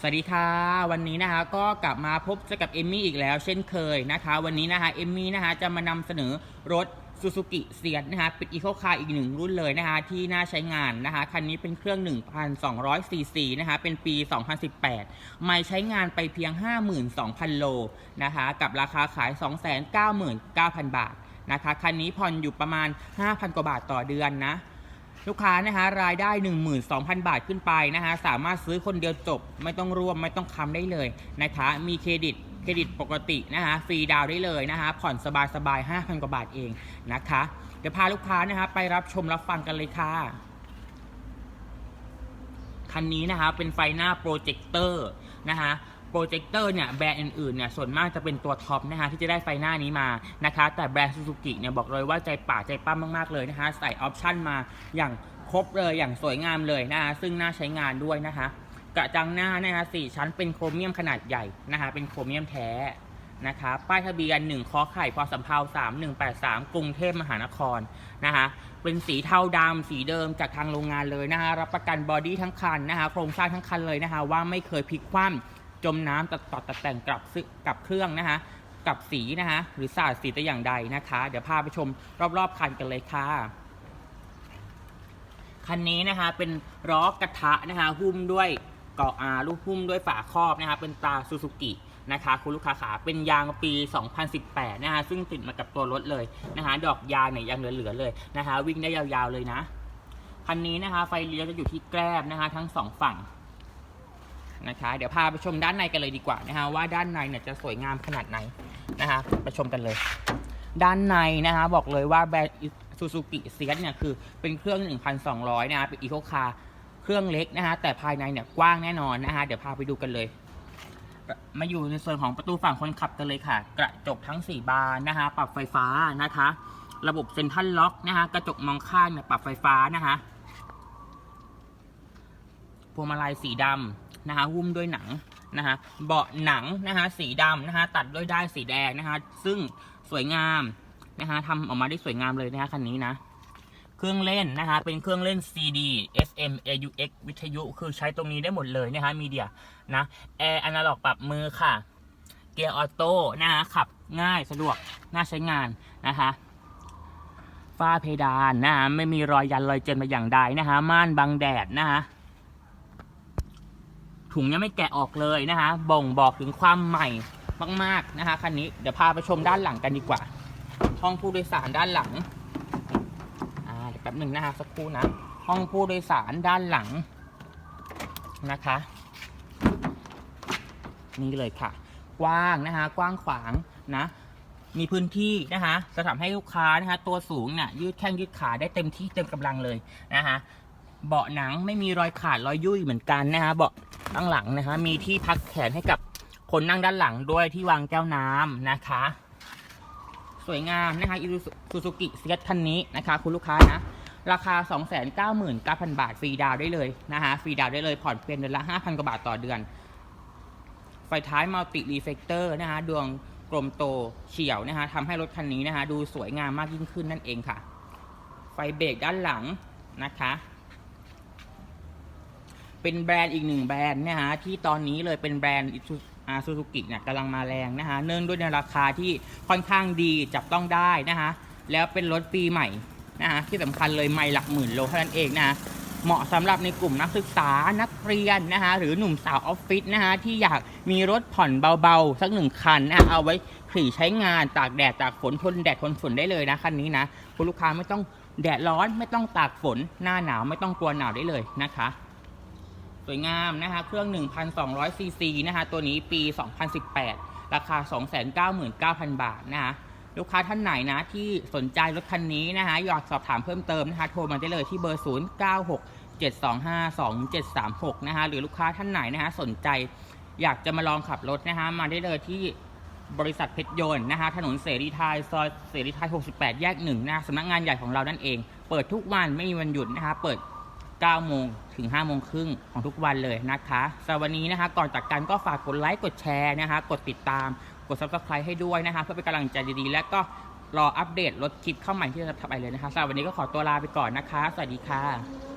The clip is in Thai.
สวัสดีค่ะ วันนี้นะคะก็กลับมาพบกับเอมมี่อีกแล้ว เช่นเคยนะคะ วันนี้นะคะเอมมี่นะคะจะมานำเสนอรถซูซูกิเซียนนะคะเป็นอีโคคาร์อีกหนึ่งรุ่นเลยนะคะที่น่าใช้งานนะคะคันนี้เป็นเครื่อง 1,200 ซีซีนะคะเป็นปี 2018 ไม่ใช้งานไปเพียง 52,000 โลนะคะกับราคาขาย 299,000 บาทนะคะคันนี้ผ่อนอยู่ประมาณ 5,000 กว่าบาทต่อเดือนนะ ลูกค้านะคะรายได้ 12,000 บาทขึ้นไปนะคะสามารถซื้อคนเดียวจบ ไม่ต้องร่วมไม่ต้องค้ำได้เลยนะคะมีเครดิตเครดิตปกตินะคะฟรีดาวได้เลยนะคะผ่อนสบายสบาย5,000 กว่าบาทเองนะคะ เดี๋ยวพาลูกค้านะคะไปรับชมรับฟังกันเลยค่ะคันนี้นะคะเป็นไฟหน้าโปรเจคเตอร์นะคะ โปรเจคเตอร์เนี่ยแบรนด์อื่นๆเนี่ยส่วนมากจะเป็นตัวท็อปนะคะที่จะได้ไฟหน้านี้มานะคะ แต่แบรนด์ซูซูกิเนี่ยบอกเลยว่าใจป่าใจปั้มมากๆเลยนะคะใส่ออปชั่นมาอย่างครบเลยอย่างสวยงามเลยนะคะซึ่งน่าใช้งานด้วยนะคะ กระจังหน้านะคะสี่ชั้นเป็นโครเมียมขนาดใหญ่นะคะเป็นโครเมียมแท้นะคะป้ายทะเบียน1คอไข่พอสำเภา3183 กรุงเทพมหานครนะคะเป็นสีเทาดำสีเดิมจากทางโรงงานเลยนะคะรับประกันบอดี้ทั้งคันนะคะโครงสร้างทั้งคันเลยนะคะว่าไม่เคยพลิกคว่ำ จมน้ำตัดต่อตัดแต่งกลับซึกับเครื่องนะคะกับสีนะคะหรือสาดสีแต่อย่างใดนะคะ เดี๋ยวพาไปชมรอบๆคันกันเลยค่ะคันนี้นะคะเป็นล้อกระทะนะคะหุ้มด้วยเกาะอาลูกหุ้มด้วยฝาครอบนะคะเป็นตราซูซูกินะคะคุณลูกค้าขาเป็นยางปี 2018 นะคะซึ่งติดมากับตัวรถเลยนะคะดอกยางเนี่ยยังเหลือๆเลยนะคะ วิ่งได้ยาวๆเลยนะคันนี้นะคะไฟเลี้ยวจะอยู่ที่แกลบนะคะทั้งสองฝั่ง นะคะ เดี๋ยวพาไปชมด้านในกันเลยดีกว่านะคะว่าด้านในเนี่ยจะสวยงามขนาดไหนนะคะไปชมกันเลย ด้านในนะคะบอกเลยว่าแบรนด์ซูซูกิเซียสเนี่ยคือเป็นเครื่อง 1,200 นะคะเป็นอีโคคาร์เครื่องเล็กนะคะแต่ภายในเนี่ยกว้างแน่นอนนะคะเดี๋ยวพาไปดูกันเลย มาอยู่ในส่วนของประตูฝั่งคนขับกันเลยค่ะ กระจกทั้ง 4 บานนะคะ ปรับไฟฟ้านะคะ ระบบเซ็นทรัลล็อกนะคะ กระจกมองข้างเนี่ยปรับไฟฟ้านะคะ วงมาลัยสีดำนะคะหุ้มด้วยหนังนะคะเบาะหนังนะคะสีดำนะคะตัดด้วยด้ายสีแดงนะคะซึ่งสวยงามนะคะทำออกมาได้สวยงามเลยนะคะคันนี้นะเครื่องเล่นนะคะเป็นเครื่องเล่น CD FM AUX วิทยุคือใช้ตรงนี้ได้หมดเลยนะคะมีเดียนะแอร์อนาล็อกปรับมือค่ะ เกียร์ออโต้นะคะขับง่ายสะดวกน่าใช้งานนะคะฝ้าเพดานนะคะไม่มีรอยยันรอยเจนมาอย่างใดนะคะม่านบังแดดนะคะ ถุงยังไม่แกะออกเลยนะคะ บ่งบอกถึงความใหม่มาก ๆนะคะคันนี้เดี๋ยวพาไปชมด้านหลังกันดีกว่า ห้องผู้โดยสารด้านหลังอ่าเดี๋ยวแป๊บหนึ่งนะคะสักครู่นะห้องผู้โดยสารด้านหลังนะคะ นี่เลยค่ะ กว้างนะคะ กว้างขวางนะ มีพื้นที่นะคะจะทำให้ลูกค้านะคะ ตัวสูงเนี่ยยืดแข้งยืดขาได้เต็มที่เต็มกำลังเลยนะคะ เบาะหนังไม่มีรอยขาดรอยยุ่ยเหมือนกันนะคะเบาะด้านหลังนะคะ มีที่พักแขนให้กับคนนั่งด้านหลังด้วยที่วางแก้วน้ำนะคะ สวยงามนะคะอีซูซูกิเซียคันนี้นะคะ คุณลูกค้านะ ราคา 299,000 บาทฟรีดาวได้เลยนะคะฟรีดาวได้เลยผ่อนเพียงเดือนละ 5,000 กว่าบาทต่อเดือน ไฟท้ายมัลติรีเฟกเตอร์นะคะดวงกลมโตเฉียวนะคะทำให้รถคันนี้นะคะ ดูสวยงามมากยิ่งขึ้นนั่นเองค่ะ ไฟเบรกด้านหลังนะคะ เป็นแบรนด์อีกหนึ่งแบรนด์นะคะที่ตอนนี้เลยเป็นแบรนด์อาซูซูกิเนี่ยกำลังมาแรงนะคะเนื่องด้วยในราคาที่ค่อนข้างดีจับต้องได้นะคะแล้วเป็นรถปีใหม่นะคะที่สำคัญเลยไม่หลักหมื่นโลเท่านั้นเองนะะเหมาะสำหรับในกลุ่มนักศึกษานักเรียนนะคะหรือหนุ่มสาวออฟฟิศนะคะที่อยากมีรถผ่อนเบาๆ สักหนึ่งคันนะะเอาไว้ขี่ใช้งานตากแดดตากฝนทนแดดทนฝนได้เลยนะคันนี้นะคุณลูกค้าไม่ต้องแดดร้อนไม่ต้องตากฝนหน้าหนาวไม่ต้องกลัวหนาวได้เลยนะคะ สวยงามนะคะเครื่อง 1,200ซีซีนะคะตัวนี้ปี 2018 ราคา 299,000 บาทนะคะลูกค้าท่านไหนนะที่สนใจรถคันนี้นะคะอยากสอบถามเพิ่มเติมนะคะโทรมาได้เลยที่เบอร์ 096 725 2736 นะคะหรือลูกค้าท่านไหนนะคะสนใจอยากจะมาลองขับรถนะคะมาได้เลยที่บริษัทเพชรยนต์นะคะถนนเสรีไทยซอยเสรีไทย 68 แยก1นะคะสำนักงานใหญ่ของเรานั่นเอง เปิดทุกวันไม่มีวันหยุดนะคะเปิด 9โมงถึง5โมงครึ่งของทุกวันเลยนะคะสำหรับวันนี้นะคะ ก่อนจากกันก็ฝากกดไลค์กดแชร์นะคะ กดติดตาม กด subscribe ให้ด้วยนะคะ เพื่อเป็นกำลังใจดีๆ และก็รออัปเดตรถคลิปเข้าใหม่ที่จะทำไปเลยนะคะสำหรับวันนี้ก็ขอตัวลาไปก่อนนะคะ สวัสดีค่ะ